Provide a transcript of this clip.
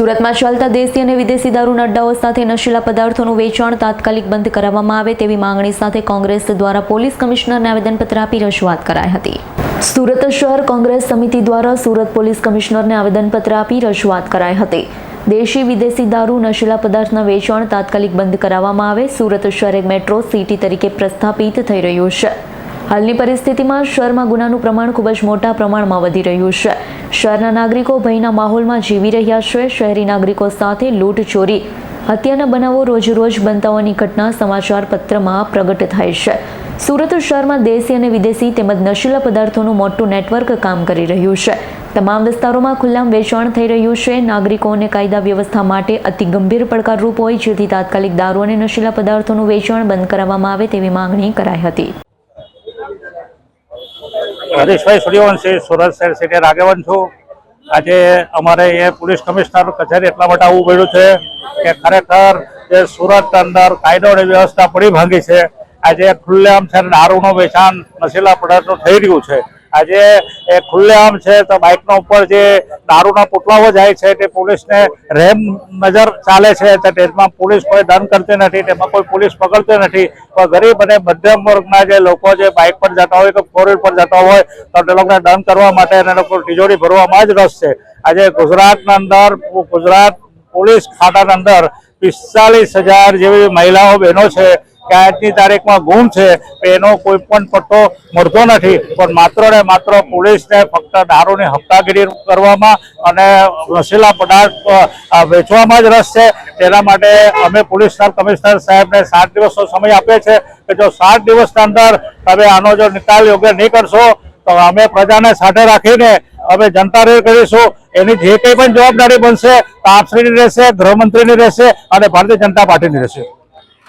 સુરતમાં ચાલતા દેશી અને વિદેશી દારૂના અડ્ડાઓ સાથે નશીલા પદાર્થોનું વેચાણ તાત્કાલિક બંધ કરાવવામાં આવે તેવી માંગણી સાથે કોંગ્રેસ દ્વારા પોલીસ કમિશનરને આવેદનપત્ર આપી રજૂઆત કરાઈ હતી. સુરત શહેર કોંગ્રેસ સમિતિ દ્વારા સુરત પોલીસ કમિશનરને આવેદનપત્ર આપી રજૂઆત કરાઈ હતી. દેશી વિદેશી દારૂ નશીલા પદાર્થના વેચાણ તાત્કાલિક બંધ કરાવવામાં આવે. સુરત શહેર એક મેટ્રો સિટી તરીકે પ્રસ્થાપિત થઈ રહ્યું છે. હાલની પરિસ્થિતિમાં શહેરમાં ગુનાનું પ્રમાણ ખૂબ જ મોટા પ્રમાણમાં વધી રહ્યું છે. શહેરના નાગરિકો ભયના માહોલમાં જીવી રહ્યા છે. શહેરી નાગરિકો સાથે લૂંટ ચોરી, હત્યાના બનાવો રોજરોજ બનતા હોવાની ઘટના સમાચાર પત્રમાં પ્રગટ થાય છે. સુરત શહેરમાં દેશી અને વિદેશી તેમજ નશીલા પદાર્થોનું મોટું નેટવર્ક કામ કરી રહ્યું છે. તમામ વિસ્તારોમાં ખુલ્લામ વેચાણ થઈ રહ્યું છે. નાગરિકોને કાયદા વ્યવસ્થા માટે અતિ ગંભીર પડકારરૂપ હોય, જેથી તાત્કાલિક દારૂ અને નશીલા પદાર્થોનું વેચાણ બંધ કરાવવામાં આવે તેવી માંગણી કરાઈ હતી. હરીશભાઈ સૂર્યવંશી, સુરત શહેર સિટી આગેવાન છું. આજે અમારે એ પોલીસ કમિશનર કચેરી એટલા માટે આવવું પડ્યું છે કે ખરેખર જે સુરત અંદર કાયદો અને વ્યવસ્થા પડી ભાંગી છે. આજે ખુલ્લેઆમ છે દારૂનું વેચાણ નશીલા પદાર્થનું થઈ રહ્યું છે. આજે ખુલ્લેઆમ છે તો બાઇકનો ઉપર જે દારૂના પુતળાઓ જાય છે તે પોલીસને રેમ નજર ચાલે છે તો તેમાં પોલીસ કોઈ દંડ કરતી નથી, તેમાં કોઈ પોલીસ પકડતી નથી. પણ ગરીબ અને મધ્યમ વર્ગના જે લોકો જે બાઇક પર જતા હોય કે ફોર પર જતા હોય, તો તે લોકોને દંડ કરવા માટે અને લોકો તિજોરી ભરવામાં જ રસ છે. આજે ગુજરાતના અંદર, ગુજરાત પોલીસ ખાતાના અંદર પિસ્તાલીસ હજાર જેવી મહિલાઓ બહેનો છે. કે આજની તારીખમાં ગુમ છે એનો કોઈ પણ પટ્ટો મળતો નથી. પણ માત્ર ને માત્ર પોલીસને ફક્ત દારૂની હપ્તાગીરી કરવામાં અને નશીલા પદાર્થ વેચવામાં જ રસ છે. તેના માટે અમે પોલીસ કમિશનર સાહેબને સાત દિવસનો સમય આપે છે કે જો સાત દિવસના અંદર તમે આનો જો નિકાલ યોગ્ય નહીં કરશો, તો અમે પ્રજાને સાથે રાખીને અમે જનતા રેડ કરીશું. એની જે કંઈ પણ જવાબદારી બનશે, તો આપશ્રીની રહેશે, ગૃહમંત્રીની રહેશે અને ભારતીય જનતા પાર્ટીની રહેશે.